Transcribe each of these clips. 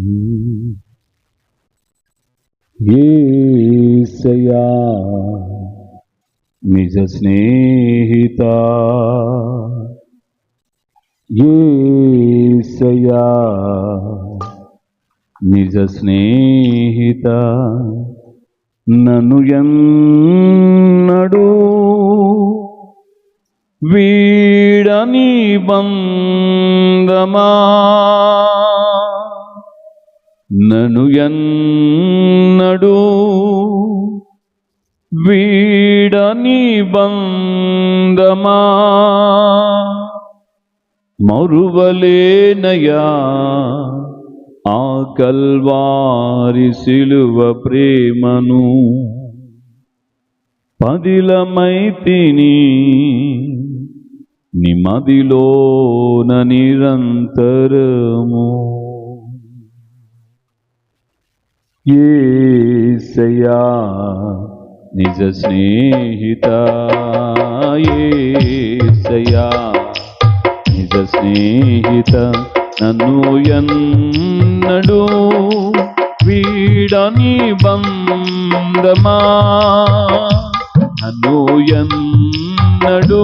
ఏసయా నిజ స్నేహిత. ఏసయా నిజ స్నేహిత. నను ఎన్నడు వీడని బంధమా ఎన్నడూ వీడని బంధమా మరువలేనయా? ఆ కల్వారి సిలువ ప్రేమను పదిలమైతిని నిమదిలోన నిరంతరము. ఏసయా నిజ స్నేహిత ఏసయా నిజ స్నేహిత నన్ను ఎన్నడు వీడని బంధమా నన్ను ఎన్నడు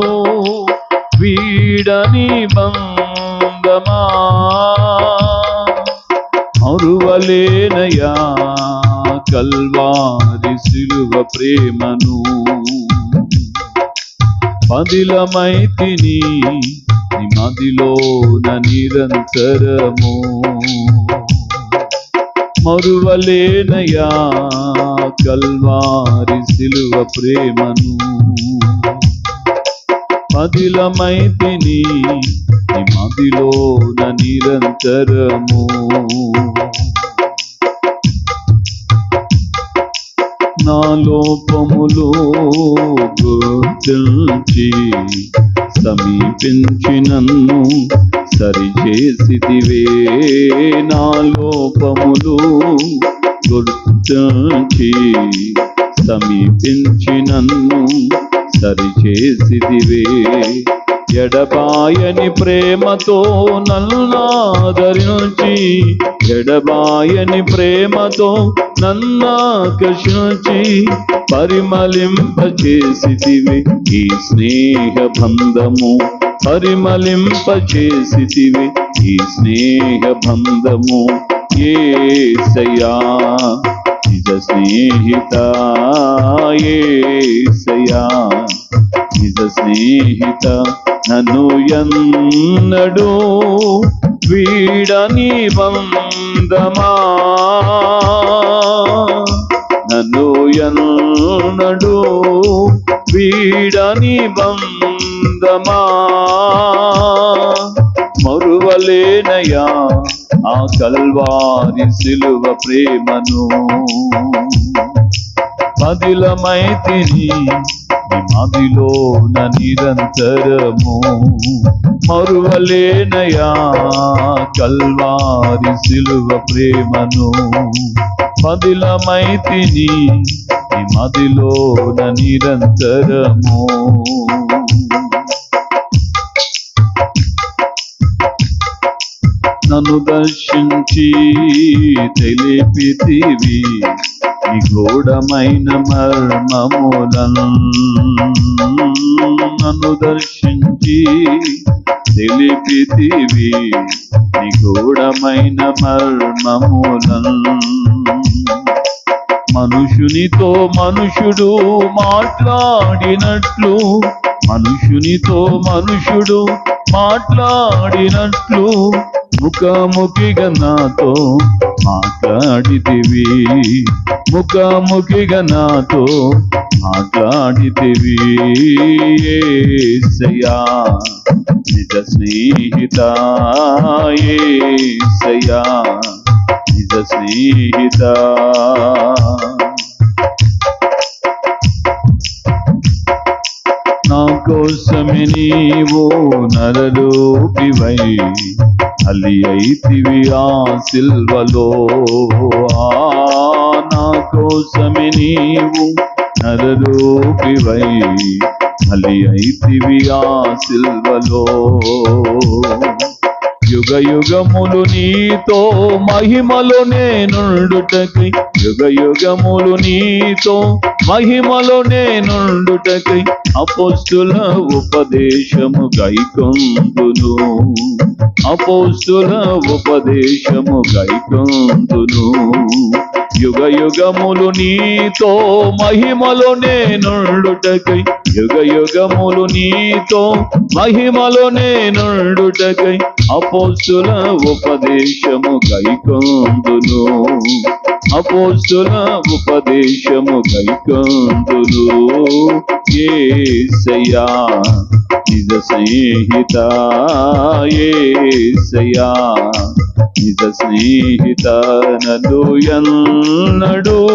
వీడని బంధమా మరువలేనయా కల్వారి సిలువ ప్రేమను. పదిలమైతిని మదిలోన నిరంతరము. మరువలేనయా? కల్వారి సిలువ ప్రేమను. పదిలమైతిని మదిలోన నిరంతరము. నా లోపములు గుర్తించి సమీపించి నన్ను సరిచేసిదివే నా లోపములు గుర్తించి సమీపించి నన్ను సరిచేసిదివే ఎడబాయని ప్రేమతో నన్నాదరించి ఎడబాయని ప్రేమతో నన్నాకర్షించి పరిమళింపచేసితివి ఈ స్నేహ బంధము పరిమళింపచేసితివి ఈ స్నేహ బంధము ఏసయ్యా నిజ స్నేహిత? ఏసయా నిజ స్నేహిత? నన్ను ఎన్నడూ వీడని బంధమా నన్ను ఎన్నడు వీడని బంధమా మరువలేనయా ఆ కల్వారి సిలువ ప్రేమను? పదిలమైతిని అదిలోన నిరంతరము మరువలేనయా? కల్వారి సిలువ ప్రేమను మదిలమైతిని మదిలోన నిరంతరము. నన్ను దర్శించి తెలిపితివి. గూఢమైన మర్మములను నన్ను దర్శించి తెలిపితివి. నిగూఢమైన మర్మములను మనుషునితో మనుషుడు మాట్లాడినట్లు మనుషునితో మనుషుడు మాట్లాడినట్లు ముఖాముఖిగా నాతో మాట్లాడితివి ముఖాముఖిగా నాతో మాట్లాడితివి ఏసయ్యా నిజ స్నేహిత. ఏసయ్యా నిజ స్నేహిత. కోసమే నీవు నరలోకివై అలి అయితివి ఆ సిల్వలో. నా కోసమే నీవు నరలోకివై అలి అయితివి ఆ సిల్వలో. యుగ యుగములు నీతో మహిమలో నేనుండుటకై. యుగ యుగములు నీతో మహిమలో నేనుండుటకై. అపోస్తుల ఉపదేశము గైకొందును అపోస్తుల ఉపదేశము గైకొందును యుగ యుగములు నీతో మహిమలో నేనుండుటకై. యుగ యుగములు నీతో మహిమలో నేనుండుటకై. అపోస్తుల ఉపదేశము గైకొందును అపోస్తుల ఉపదేశము గైకొందును ఏసయా నిజ స్నేహిత ఏసయా నిజ స్నేహిత నదు ఎన్నడు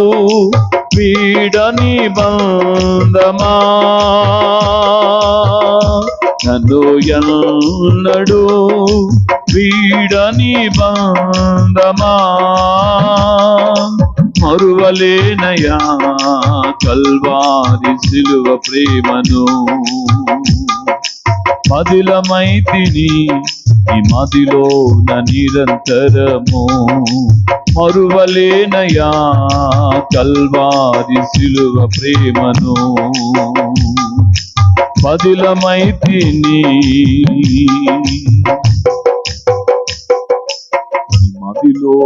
వీడని బంధమా? నన్ను ఎన్నడు వీడని బంధమా? మరువలేనయా కల్వారి సిలువ ప్రేమను? మదిలమైతిని ఈ మదిలోన నిరంతరము మరువలేనయా? కల్వారి సిలువ ప్రేమను బదిలమైతిని మదిలో